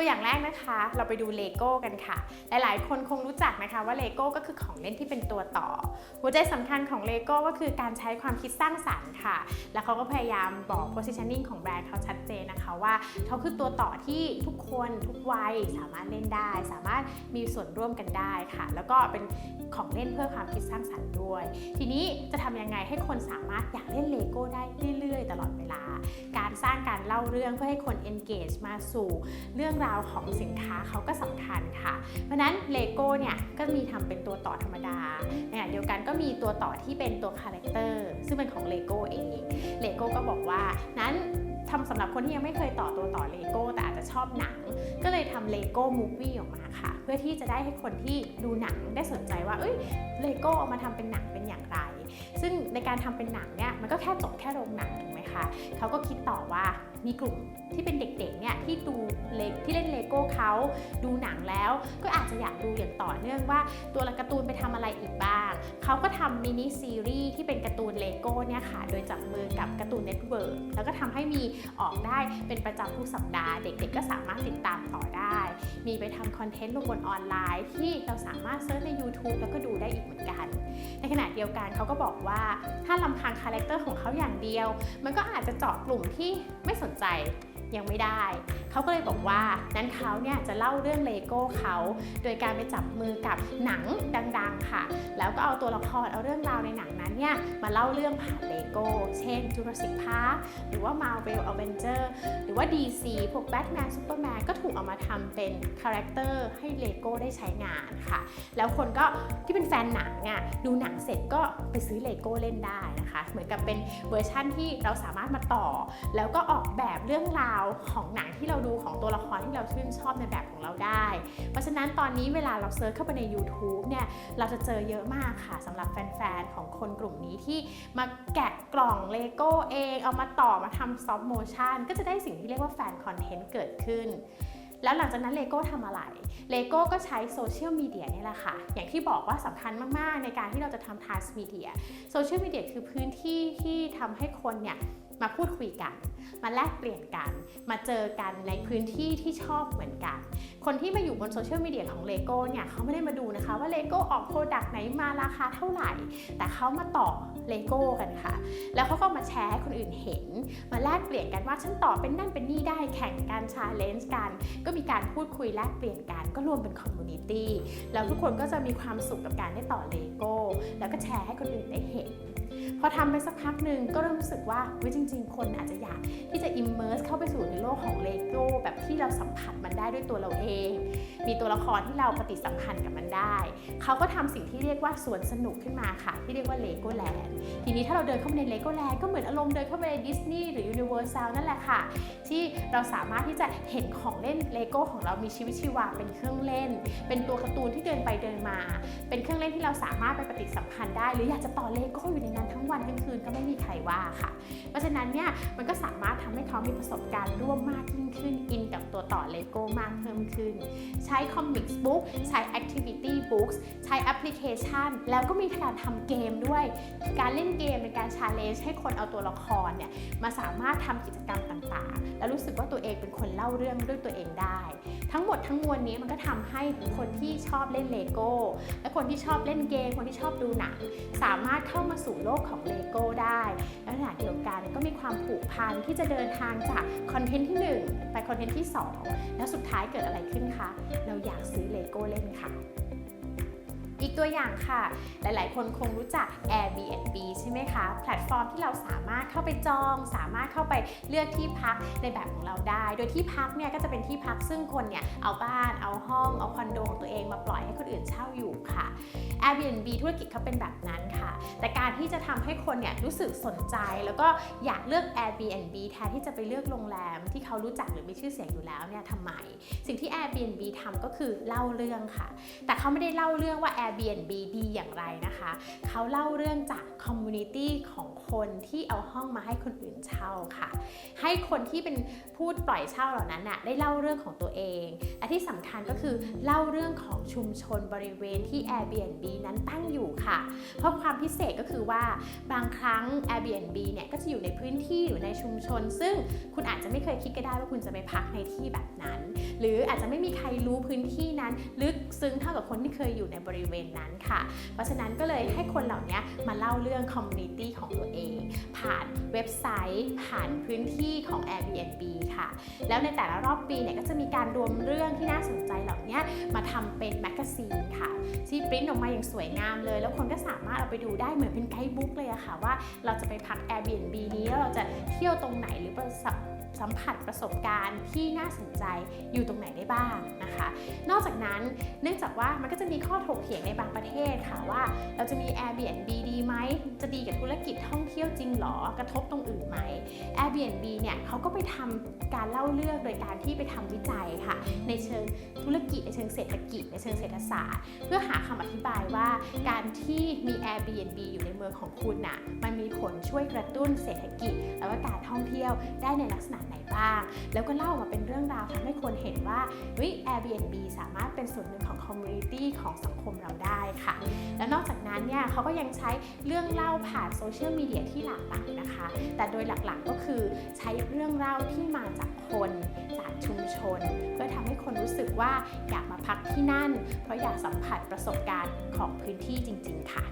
ตัวอย่างแรกนะคะ เราไปดูเลโก้กันค่ะ หลายๆ คนคงรู้จักนะคะว่าเลโก้ก็คือของเล่นที่เป็นตัวต่อ หัวใจสำคัญของเลโก้ก็คือการใช้ความคิดสร้างสรรค์ค่ะ แล้วเขาก็พยายามบอก positioning ของแบรนด์เขาชัดเจนนะคะว่าเขาคือตัวต่อที่ทุกคนทุกวัยสามารถเล่นได้ สามารถมีส่วนร่วมกันได้ค่ะ แล้วก็เป็นของเล่นเพื่อความคิดสร้างสรรค์ด้วย ทีนี้จะทำยังไงให้คนสามารถอยากเล่นเลโก้ได้เรื่อยๆ ตลอดเวลา การสร้างการเล่าเรื่องเพื่อให้คน engage มาสู่เรื่องราวของสินค้าเขาก็สำคัญค่ะ เพราะนั้นเลโก้เนี่ยก็มีทำเป็นตัวต่อธรรมดาในขณะเดียวกันก็มีตัวต่อที่เป็นตัวคาแรคเตอร์ซึ่งเป็นของเลโก้เองเลโก้ก็บอกว่านั้นทำสำหรับคนที่ยังไม่เคยต่อตัวต่อเลโก้แต่อาจจะชอบหนัง ก็เลยทำเลโก้มูฟวี่ออกมาค่ะ เพื่อที่จะได้ให้คนที่ดูหนังได้สนใจว่าเอ้ยเลโก้เอามาทำเป็นหนังเป็นอย่างไร ซึ่งในการทำเป็นหนังเนี่ยมันก็แค่จบแค่โรงหนังถูกไหมคะเขาก็คิดต่อว่ามีกลุ่มที่เป็นเด็กๆเนี่ยที่ดูเลที่เล่นเลโก้เขาดูหนังแล้ว ก็อาจจะอยากดูอย่างต่อเนื่องว่าตัวละการ์ตูนไปทำอะไรอีกบ้างเขาก็ทำมินิซีรีส์ที่เป็นการ์ตูนเลโก้เนี่ยค่ะโดยจับมือกับการ์ตูนเน็ตเวิร์กแล้วก็ทำให้มีออกได้เป็นประจำทุกสัปดาห์ เด็กๆ ก็สามารถติดตามต่อได้ มีไปทำคอนเทนต์ลงบนออนไลน์ ที่เราสามารถเซิร์ชใน YouTube แล้วก็ดู เดียวกันเขาก็บอกว่าถ้าลำพังคาแรคเตอร์ของเขาอย่างเดียว มันก็อาจจะเจาะกลุ่มที่ไม่สนใจ ยังไม่ได้ เขาก็เลยบอกว่านั้นเขาเนี่ยจะเล่าเรื่องเลโก้เขาโดยการไปจับมือกับหนังดังๆค่ะ แล้วก็เอาตัวละครเอาเรื่องราวในหนังนั้นเนี่ยมาเล่าเรื่องผ่านเลโก้ เช่น Jurassic Park หรือว่า Marvel Avenger หรือว่า DC พวก Batman Superman ก็ถูกเอามาทำเป็นคาแรคเตอร์ให้เลโก้ได้ใช้งานค่ะ แล้วคนก็ที่เป็นแฟนหนังอะดูหนังเสร็จก็ไปซื้อเลโก้เล่นได้นะคะ เหมือนกับเป็นเวอร์ชั่นที่เราสามารถมาต่อ แล้วก็ออกแบบเรื่องราวของหนังที่เราดูของตัวละครที่เราชื่นชอบในแบบของเราได้ เพราะฉะนั้นตอนนี้เวลาเราเซิร์ชเข้าไปใน YouTube เนี่ยเราจะเจอเยอะมากค่ะสำหรับแฟนๆ ของคนกลุ่มนี้ที่มาแกะกล่องเลโก้เองเอามาต่อมาทำซอฟต์โมชั่นก็จะได้สิ่งที่เรียกว่าแฟนคอนเทนต์เกิดขึ้นแล้วหลังจากนั้นเลโก้ทำอะไร เลโก้ก็ใช้โซเชียลมีเดียนี่แหละค่ะ อย่างที่บอกว่าสำคัญมาก ๆ ในการที่เราจะทำทาร์สมีเดีย โซเชียลมีเดียคือพื้นที่ที่ทำให้คนเนี่ย มาพูดคุยกัน มาแลกเปลี่ยนกัน มาเจอกันในพื้นที่ที่ชอบเหมือนกัน คนที่มาอยู่บนโซเชียลมีเดียของเลโก้เนี่ยเขาไม่ได้มาดูนะคะว่าเลโก้ออกโปรดักต์ไหนมาราคาเท่าไหร่ แต่เขามาต่อเลโก้กันค่ะ แล้วเขาก็มาแชร์ให้คนอื่นเห็น มาแลกเปลี่ยนกันว่าฉันต่อเป็นนั่นเป็นนี่ได้แข่งกันชาเลนจ์กัน ก็มีการพูดคุยแลกเปลี่ยนกันก็รวมเป็นคอมมูนิตี้แล้วทุกคนก็จะมีความสุขกับการได้ต่อเลโก้แล้วก็แชร์ให้คนอื่นได้เห็น พอทำไปสักพักหนึ่งก็เริ่มรู้สึกว่าเฮ้ยจริง ๆ คนอาจจะอยากที่จะ immerse เข้าไปสู่ในโลกของเลโก้แบบที่เราสัมผัสมันได้ด้วยตัวเราเอง มีตัวละครที่เราปฏิสัมพันธ์กับมันได้ เขาก็ทำสิ่งที่เรียกว่าสวนสนุกขึ้นมาค่ะ ที่เรียกว่าเลโก้แลนด์ทีนี้ถ้าเราเดินเข้าไปในเลโก้แลนด์ก็เหมือนอารมณ์เดินเข้าไปในดิสนีย์หรือยูนิเวอร์แซลนั่นแหละค่ะ ที่เราสามารถที่จะเห็นของเล่นเลโก้ของเรามีชีวิตชีวาเป็นเครื่องเล่น เป็นตัวการ์ตูนที่เดินไปเดินมา เป็นเครื่องเล่นที่เราสามารถไปปฏิสัมพันธ์ได้ หรืออยากจะต่อเลโก้อยู่ในนั้นทั้งวันทั้งคืนก็ไม่มีใครว่าค่ะ เพราะฉะนั้นเนี่ยมันก็สามารถทำให้เขามีประสบการณ์ร่วมมากยิ่งขึ้นอินกับตัวต่อเลโก้มากเพิ่มขึ้น ใช้ช้คอมิกส์บุ๊กใช้ activity books ใช้แอปพลิเคชัน แล้วก็มีการทำเกมด้วย การเล่นเกมเป็นการ challenge ให้คนเอาตัวละครเนี่ยมาสามารถทำกิจกรรมต่างๆ แล้วรู้สึกว่าตัวเองเป็นคนเล่าเรื่องด้วยตัวเองได้ ทั้งหมดทั้งมวลนี้มันก็ทำให้คนที่ชอบเล่นเลโก้และคนที่ชอบเล่นเกม คนที่ชอบดูหนังสามารถเข้ามาสู่โลกของเลโก้ได้และขณะเดียวกันก็มีความผูกพันที่จะเดินทางจากคอนเทนต์ที่ 1 ไปคอนเทนต์ที่ 2 แล้วสุดท้ายเกิดอะไรขึ้นคะเราอยากซื้อเลโก้เล่นค่ะ อีกตัวอย่างค่ะ หลายๆ คนคงรู้จัก Airbnb ใช่ไหมคะ แพลตฟอร์มที่เราสามารถเข้าไปจอง สามารถเข้าไปเลือกที่พักในแบบของเราได้ โดยที่พักเนี่ยก็จะเป็นที่พักซึ่งคนเนี่ยเอาบ้าน เอาห้อง เอาคอนโดของตัวเองมาปล่อยให้คนอื่นเช่าอยู่ค่ะ Airbnb ธุรกิจเขาเป็นแบบนั้นค่ะ แต่การที่จะทำให้คนเนี่ยรู้สึกสนใจ แล้วก็อยากเลือก Airbnb แทนที่จะไปเลือกโรงแรม ที่เขารู้จักหรือมีชื่อเสียงอยู่แล้วเนี่ยทำไม สิ่งที่ Airbnb ทำก็คือเล่าเรื่องค่ะ แต่เขาไม่ได้เล่าเรื่องว่า Airbnb ดีอย่างไรนะคะ เขาเล่าเรื่องจากคอมมูนิตี้ของคนที่เอาห้องมาให้คนอื่นเช่าค่ะ ให้คนที่เป็นพูดปล่อยเช่าเหล่านั้นน่ะได้เล่าเรื่องของตัวเอง และที่สำคัญก็คือเล่าเรื่องของชุมชนบริเวณที่ Airbnb นั้นตั้งอยู่ค่ะ เพราะความพิเศษก็คือว่าบางครั้ง Airbnb เนี่ยก็จะอยู่ในพื้นที่อยู่ในชุมชน ซึ่งคุณอาจจะไม่เคยคิดก็ได้ว่าคุณจะไปพักในที่แบบนั้น หรืออาจจะไม่มีใครรู้พื้นที่นั้น ลึกซึ้งเท่ากับคนที่เคยอยู่ในบริเวณนั้นค่ะ เพราะฉะนั้นก็เลยให้คนเหล่านี้มาเล่าเรื่องคอมมูนิตี้ของตัวเอง ผ่านเว็บไซต์ ผ่านพื้นที่ของ Airbnb ค่ะ แล้วในแต่ละรอบปีเนี่ยก็จะมีการรวมเรื่องที่น่าสนใจเหล่านี้มาทำเป็นแมกกาซีนค่ะ ที่ปริ้นออกมาอย่างสวยงามเลย แล้วคนก็สามารถเอาไปดูได้เหมือนเป็นไกด์บุ๊กเลยอะค่ะว่าเราจะไปพัก Airbnb นี้แล้วเราจะเที่ยวตรงไหนหรือประสบ สัมผัสประสบการณ์ที่น่าสนใจอยู่ตรงไหนได้บ้างนะคะ นอกจากนั้นเนื่องจากว่ามันก็จะมีข้อถกเถียงในบางประเทศค่ะว่า เราจะมี Airbnb ดีไหมจะดีกับธุรกิจท่องเที่ยวจริงหรอกระทบตรงอื่นไหม Airbnb เนี่ยเขาก็ไปทำการเล่าเรื่องโดยการที่ไปทำวิจัยค่ะ ในเชิงธุรกิจในเชิงเศรษฐกิจ ในเชิงเศรษฐศาสตร์ เพื่อหาคำอธิบายว่า การที่มี Airbnb อยู่ในเมืองของคุณน่ะมันมีผลช่วยกระตุ้นเศรษฐกิจ แล้วก็การท่องเที่ยวได้ในลักษณะไหนบ้าง แล้วก็เล่ามาเป็นเรื่องราวทำให้คนเห็นว่าเฮ้ย Airbnb สามารถเป็นส่วนหนึ่งของคอมมูนิตี้ของสังคมเราได้ค่ะ แล้วนอกจากนั้นเนี่ยเขาก็ยังใช้เรื่องเล่าผ่านโซเชียลมีเดียที่หลากหลายนะคะ แต่โดยหลักๆก็คือใช้เรื่องเล่าที่มาจากคนจากชุมชน เพื่อทำให้คนรู้สึกว่าอยากมาพักที่นั่น เพราะอยากสัมผัสประสบการณ์ของพื้นที่จริง ๆ ค่ะ